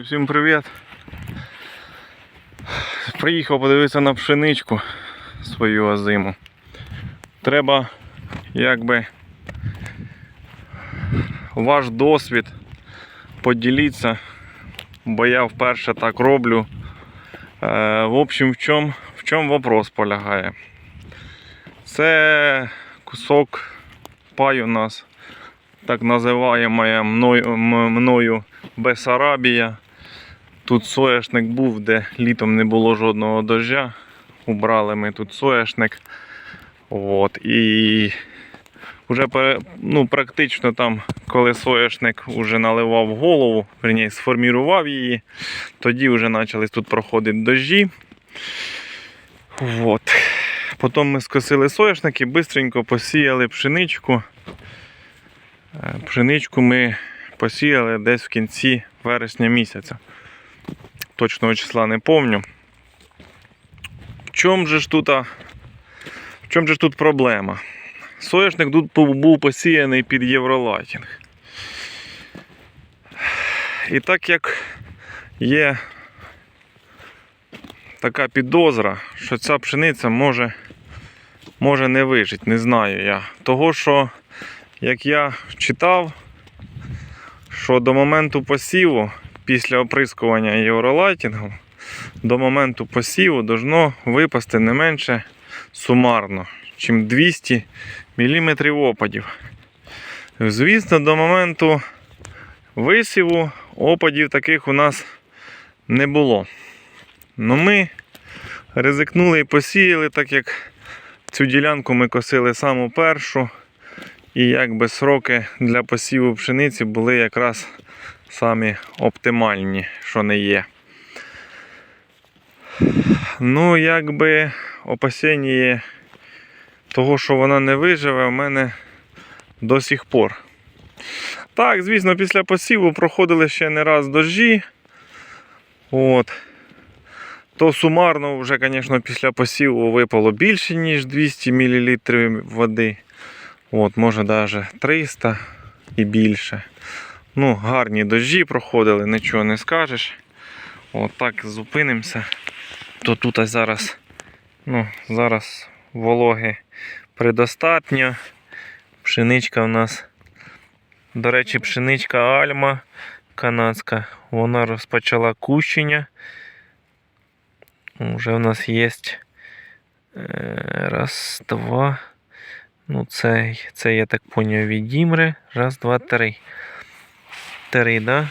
Всім привіт. Приїхав подивитися на пшеничку свою озиму. Треба якби ваш досвід поділитися, бо я вперше так роблю. Е, в общем, в чому в чому вопрос полягає? Це кусок паю у нас, так називаємо мною, мною Бесарабія. Тут соняшник був, де літом не було жодного дождя. Убрали ми тут соняшник. От. І вже ну, практично там, коли соняшник вже наливав голову, верні, сформірував її, тоді вже почали тут проходити дожді. От. Потім ми скосили соняшник і швидко посіяли пшеничку. Е, Пшеничку ми посіяли десь в кінці вересня місяця. Точного числа не помню. В чому же ж тут, а, в чому же ж тут проблема? Соняшник тут був посіяний під євролайтінг. І так як є така підозра, що ця пшениця може, може не вижити, не знаю я. Того, що як я читав, що до моменту посіву, після оприскування євролайтінгом, до моменту посіву должно випасти не менше сумарно, чим 200 мм опадів. Звісно, до моменту висіву опадів таких у нас не було. Ну ми ризикнули і посіяли, так як цю ділянку ми косили саму першу. І якби сроки для посіву пшениці були якраз самі оптимальні, що не є. Ну, якби опасіння того, що вона не виживе, у мене до сих пор. Так, звісно, після посіву проходили ще не раз дожді. От. То сумарно вже, звісно, після посіву випало більше, ніж 200 мл води. От, може навіть 300 і більше. Ну, гарні дощі проходили, нічого не скажеш. От зупинимося. То тут зараз, ну, зараз вологи предостатньо. Пшеничка у нас, до речі, пшеничка Альма канадська, вона розпочала кущення. Уже у нас є раз, два. Ну, це, це я так поняв від Дімри. Раз, два, три. Три, да?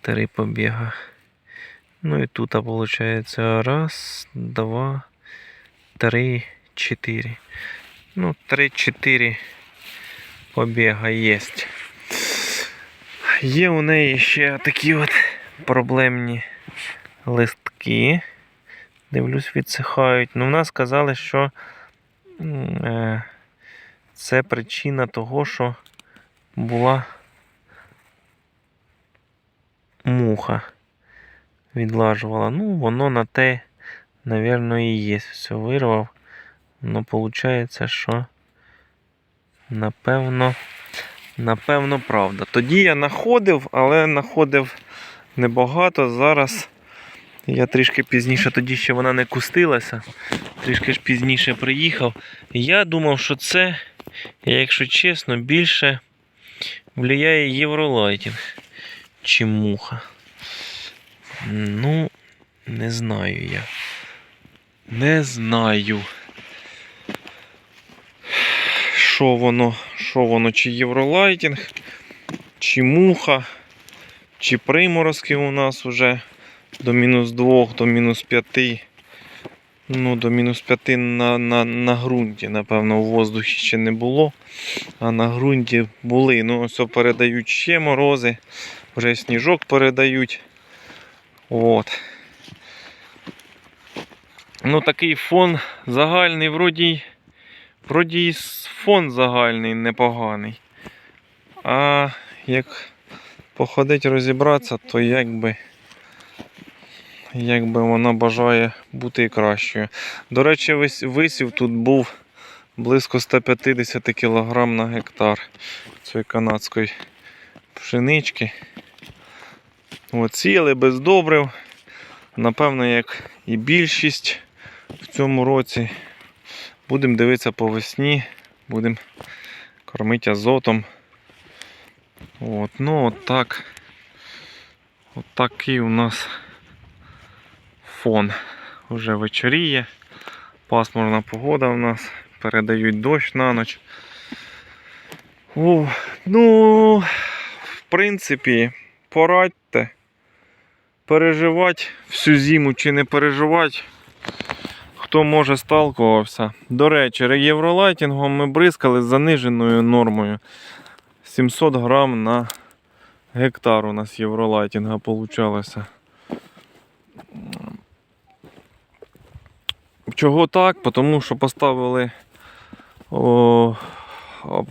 Три побіга. Ну і тут, виходить, раз, два, три, чотири. Ну, три-чотири побіга є. Є у неї ще такі от проблемні листки. Дивлюсь, відсихають. Ну, в нас сказали, що е, це причина того, що була муха відлажувала. Ну, воно на те, напевно, і є. Все вирвав. Ну, виходить, що напевно, напевно, правда. Тоді я знаходив, але знаходив небагато. Зараз я трішки пізніше, тоді ще вона не кустилася. Трішки ж пізніше приїхав. Я думав, що це, якщо чесно, більше впливає євролайтінг, чи муха. Ну, не знаю я. Не знаю. Що воно, що воно, чи євролайтінг, чи муха, чи приморозки у нас вже до мінус 2, до мінус 5. Ну, до мінус 5 на, на, на ґрунті, напевно, у воздухі ще не було. А на ґрунті були. Ну, ось передають ще морози, вже сніжок передають. От. Ну, такий фон загальний, вроді, вроді фон загальний непоганий. А як походить розібратися, то якби, якби вона бажає бути кращою. До речі, вис- висів тут був близько 150 кг на гектар цієї канадської пшенички. От, сіяли без добрив. Напевно, як і більшість в цьому році. Будемо дивитися по весні, будемо кормити азотом. От, ну от так. От такий у нас фон. Уже вечоріє. Пасмурна погода у нас. Передають дощ на ніч. О, ну, принципі, порадьте. Переживати всю зиму чи не переживати. Хто може сталкувався. До речі, євролайтінгом ми бризкали з заниженою нормою. 700 грам на гектар у нас євролайтінга получалося. Чого так? Тому що поставили о,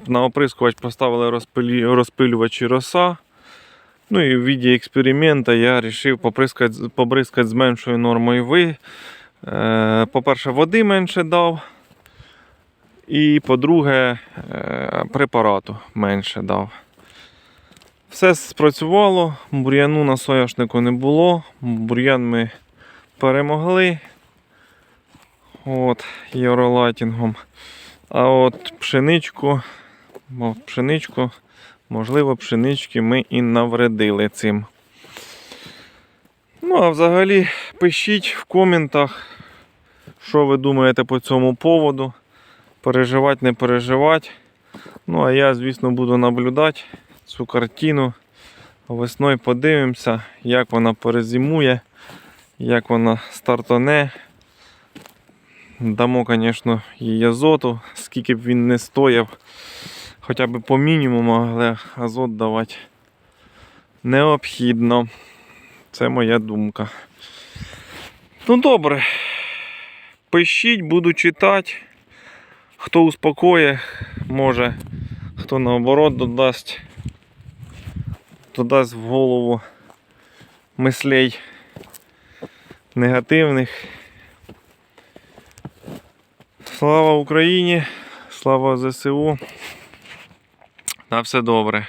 на оприскувач поставили розпилі, розпилювачі роса. Ну і в віді експеримента я вирішив поприскати, побризкати з меншою нормою ви. Е, По-перше, води менше дав. І по-друге, е, препарату менше дав. Все спрацювало, бур'яну на соняшнику не було. Бур'ян ми перемогли. От, євролайтінгом. А от пшеничку, мо- пшеничку, можливо, пшенички ми і навредили цим. Ну, а взагалі, пишіть в коментах, що ви думаєте по цьому поводу. Переживати, не переживати. Ну, а я, звісно, буду наблюдати цю картину. Весною подивимося, як вона перезимує, як вона стартане. Дамо, звісно, їй азоту, скільки б він не стояв. Хоча б по мінімуму, але азот давати необхідно. Це моя думка. Ну добре. Пишіть, буду читати. Хто успокоє, може, хто наоборот додасть, додасть в голову мислей негативних. Слава Україні! Слава ЗСУ! На все добре.